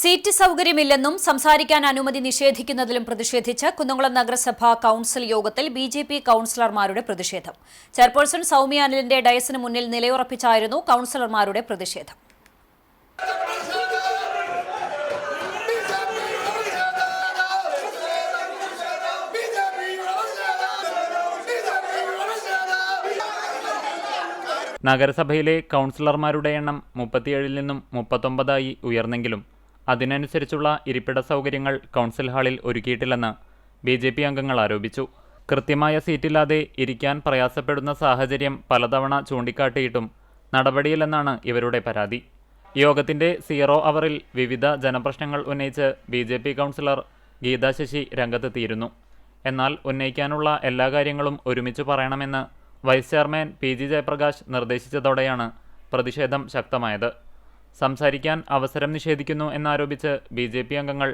Seat സൗകര്യമില്ലെന്നും സംസാരിക്കാൻ അനുമതി നിഷേധിക്കുന്നതിലും പ്രതിഷേധിച്ച് കുന്നംകുളം നഗരസഭ കൌൺസിൽ യോഗത്തിൽ ബി ജെ പി കൌൺസിലർമാരുടെ പ്രതിഷേധം. ചെയർപേഴ്സൺ സൌമ്യ അനിലിന്റെ ഡയസിന് മുന്നിൽ നിലയുറപ്പിച്ചായിരുന്നു കൌൺസിലർമാരുടെ പ്രതിഷേധം. നഗരസഭയിലെ കൌൺസിലർമാരുടെ എണ്ണം മുപ്പത്തിയേഴിൽ നിന്നും മുപ്പത്തൊമ്പതായി ഉയർന്നെങ്കിലും അതിനനുസരിച്ചുള്ള ഇരിപ്പിട സൗകര്യങ്ങൾ കൗൺസിൽ ഹാളിൽ ഒരുക്കിയിട്ടില്ലെന്ന് ബി ജെ പി അംഗങ്ങൾ ആരോപിച്ചു. കൃത്യമായ സീറ്റില്ലാതെ ഇരിക്കാൻ പ്രയാസപ്പെടുന്ന സാഹചര്യം പലതവണ ചൂണ്ടിക്കാട്ടിയിട്ടും നടപടിയില്ലെന്നാണ് ഇവരുടെ പരാതി. യോഗത്തിന്റെ സീറോ അവറിൽ വിവിധ ജനപ്രശ്നങ്ങൾ ഉന്നയിച്ച് B J P councillor Geetha Sasi രംഗത്തെത്തിയിരുന്നു. എന്നാൽ ഉന്നയിക്കാനുള്ള എല്ലാ കാര്യങ്ങളും ഒരുമിച്ച് പറയണമെന്ന് vice chairman P G Jayaprakash നിർദ്ദേശിച്ചതോടെയാണ് പ്രതിഷേധം ശക്തമായത്. സംസാരിക്കാൻ അവസരം നിഷേധിക്കുന്നു എന്നാരോപിച്ച് ബി ജെ പി അംഗങ്ങൾ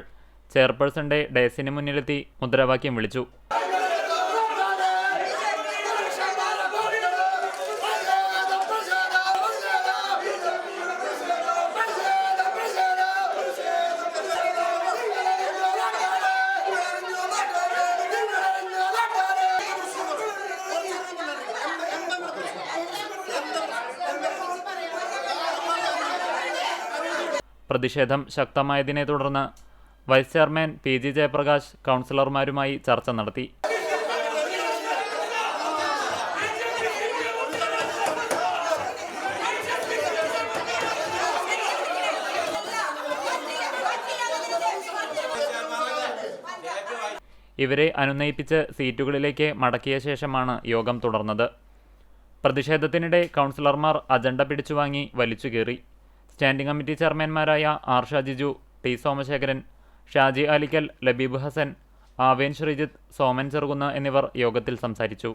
ചെയർപേഴ്സന്റെ ഡയസിന് മുന്നിലെത്തി മുദ്രാവാക്യം വിളിച്ചു. പ്രതിഷേധം ശക്തമായതിനെ തുടർന്ന് vice chairman P G Jayaprakash കൗൺസിലർമാരുമായി ചർച്ച നടത്തി. ഇവരെ അനുനയിപ്പിച്ച് സീറ്റുകളിലേക്ക് മടക്കിയ ശേഷമാണ് യോഗം തുടർന്നത്. പ്രതിഷേധത്തിനിടെ കൗൺസിലർമാർ അജണ്ട പിടിച്ചുവാങ്ങി വലിച്ചുകീറി. സ്റ്റാൻഡിംഗ് കമ്മിറ്റി ചെയർമാൻമാരായ ആർ ഷാജിജു ടി സോമശേഖരൻ ഷാജി അലിക്കൽ ലബീബ് ഹസൻ ആവേൻ ശ്രീജിത്ത് സോമൻ ചെറുകുന്ന് എന്നിവർ യോഗത്തിൽ സംസാരിച്ചു.